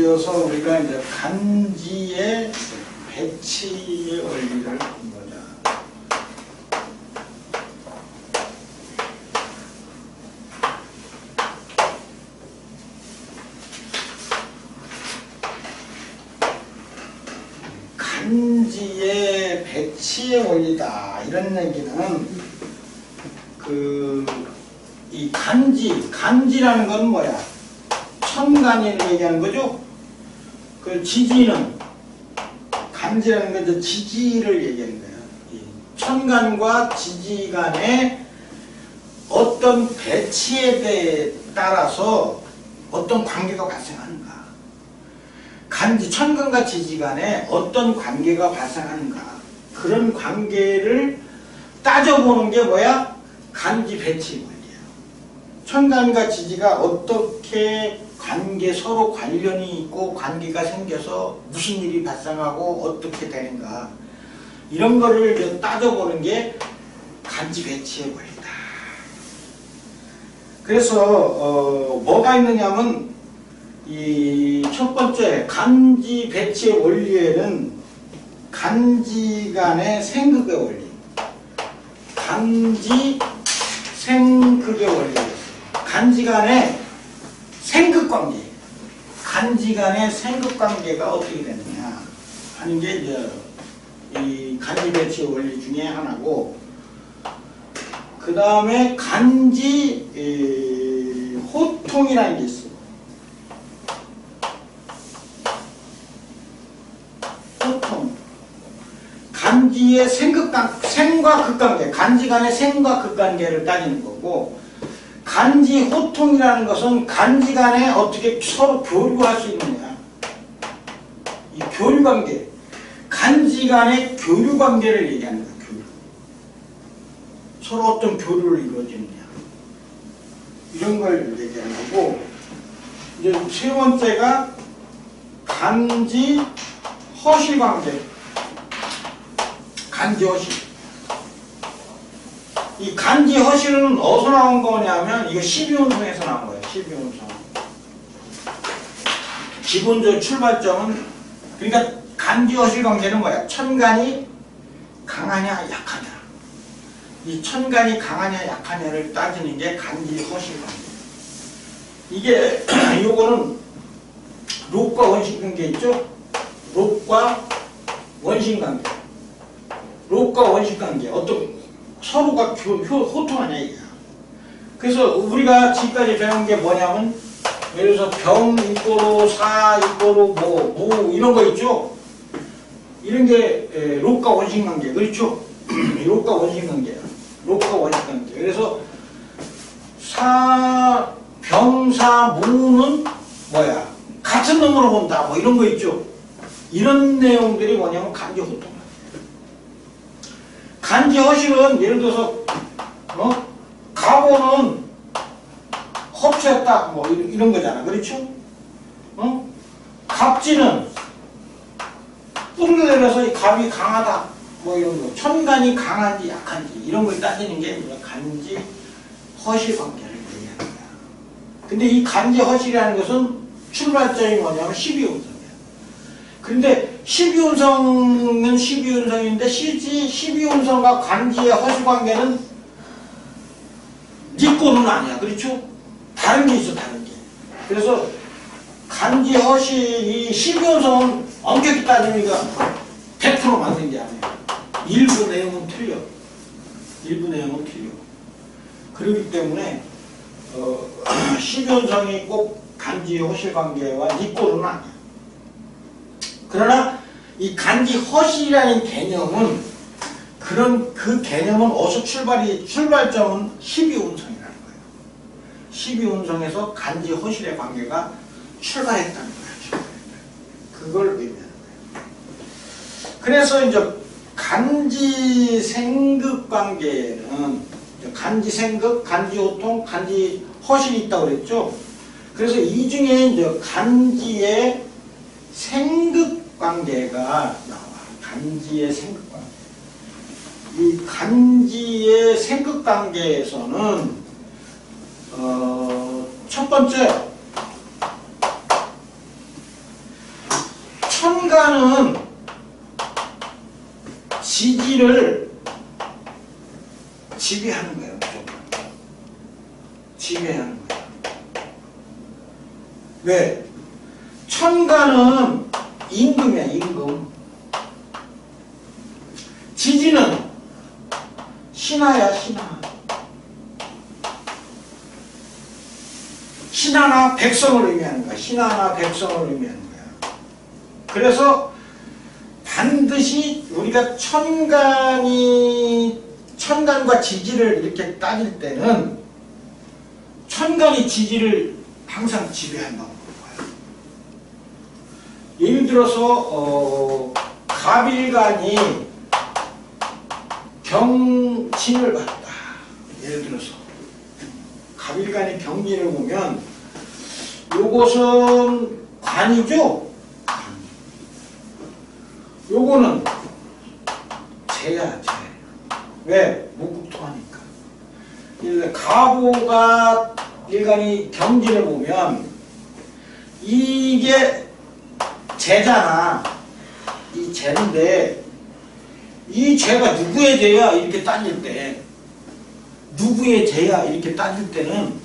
이어서 우리가 이제 간지의 배치의 원리를 보자. 간지의 배치의 원리다 이런 얘기는 그 이 간지 간지라는 건 뭐야? 천간이를 얘기하는 거죠. 그 지지는 간지라는 건 이제 지지를 얘기하는. 이 천간과 지지 간의 어떤 배치에 대해 따라서 어떤 관계가 발생하는가. 간지 천간과 지지 간에 어떤 관계가 발생하는가. 그런 관계를 따져보는 게 뭐야? 간지 배치 원리야. 천간과 지지가 어떻게 관계 서로 관련이 있고 관계가 생겨서 무슨 일이 발생하고 어떻게 되는가 이런 거를 따져보는 게 간지 배치의 원리다. 그래서 어, 뭐가 있느냐면 이 첫 번째 간지 배치의 원리에는 간지 간의 생극의 원리, 간지 생극의 원리, 간지 간의 생극 관계, 간지 간의 생극 관계가 어떻게 되느냐 하는 게 이제 이 간지 배치 원리 중에 하나고, 그 다음에 간지 이, 호통이라는 게 있어. 호통. 간지의 생극관, 생과 극관계, 간지 간의 생과 극관계를 따지는 거고, 간지 호통이라는 것은 간지 간에 어떻게 서로 교류할 수 있느냐. 이 교류 관계. 간지 간의 교류 관계를 얘기하는 거야, 교류. 서로 어떤 교류를 이루어지느냐. 이런 걸 얘기하는 거고, 이제 세 번째가 간지 허실 관계. 간지 허실. 이 간지 허실은 어디서 나온 거냐면 이거 12운성에서 나온 거예요. 12운성. 기본적 출발점은 그러니까 간지 허실 관계는 뭐야? 천간이 강하냐 약하냐. 이 천간이 강하냐 약하냐를 따지는 게 간지 허실 관계. 이게 요거는 록과 원신 관계 있죠? 록과 원신 관계. 록과 원신 관계 어떤 서로가 교, 효, 호통하냐 이거야. 그래서 우리가 지금까지 배운 게 뭐냐면 예를 들어서 병 이꼬로 사 이꼬로 뭐, 무 이런 거 있죠. 이런 게 에, 록과 원신 관계 그렇죠. 이 록과 원신 관계야. 록과 원신 관계. 그래서 사 병사 무는 뭐야? 같은 놈으로 본다. 뭐 이런 거 있죠. 이런 내용들이 뭐냐면 간지 호통. 간지 허실은 예를 들어서 어? 가보는 헛수했다 뭐 이런, 이런 거잖아 그렇죠? 어? 갑지는 뿌리를 내려서 이 갑이 강하다 뭐 이런 거 천간이 강한지 약한지 이런 걸 따지는 게 간지 허실 관계를 거야 근데 이 간지 허실이라는 것은 출발점이 뭐냐면 12운성이야 근데 12운성은 12운성인데 실제 12운성과 간지의 허시 관계는 니꼬는 아니야. 그렇죠? 다른 게 있어, 다른 게. 그래서 간지 허시 이 12운성은 엄격히 따지니까 100% 맞는 게 아니야. 일부 내용은 틀려. 일부 내용은 틀려. 그렇기 때문에 어, 12운성이 꼭 간지의 허실 관계와 니꼬는 아니야. 그러나 이 간지 허실이라는 개념은 그런 그 개념은 어디서 출발이 출발점은 12운성이라는 거예요. 12운성에서 간지 허실의 관계가 출발했다는 거예요. 그걸 의미하는 거예요. 그래서 이제 간지 생극 관계는 간지 생극, 간지 호통, 간지 허실이 있다고 그랬죠. 그래서 이 중에 이제 간지의 생극 관계가 나와. 간지의 생각관계. 이 간지의 생각관계에서는 어, 첫 번째 천간은 지지를 지배하는 거예요. 지배하는 거예요. 왜? 천간은 임금이야, 임금. 지지는 신하야, 신하. 신하나 백성을 의미하는 거야. 신하나 백성을 의미하는 거야. 그래서 반드시 우리가 천간이 천간과 지지를 이렇게 따질 때는 천간이 지지를 항상 지배한다고. 예를 들어서 어, 갑일간이 경진을 봤다. 예를 들어서 갑일간의 경진을 보면 요것은 관이죠. 관. 요거는 재야 재. 왜? 무국토하니까. 가보가 일간이 경진을 보면 이게 재잖아. 이 재인데 이 죄가 누구의 죄야? 이렇게 따질 때. 누구의 죄야? 이렇게 따질 때는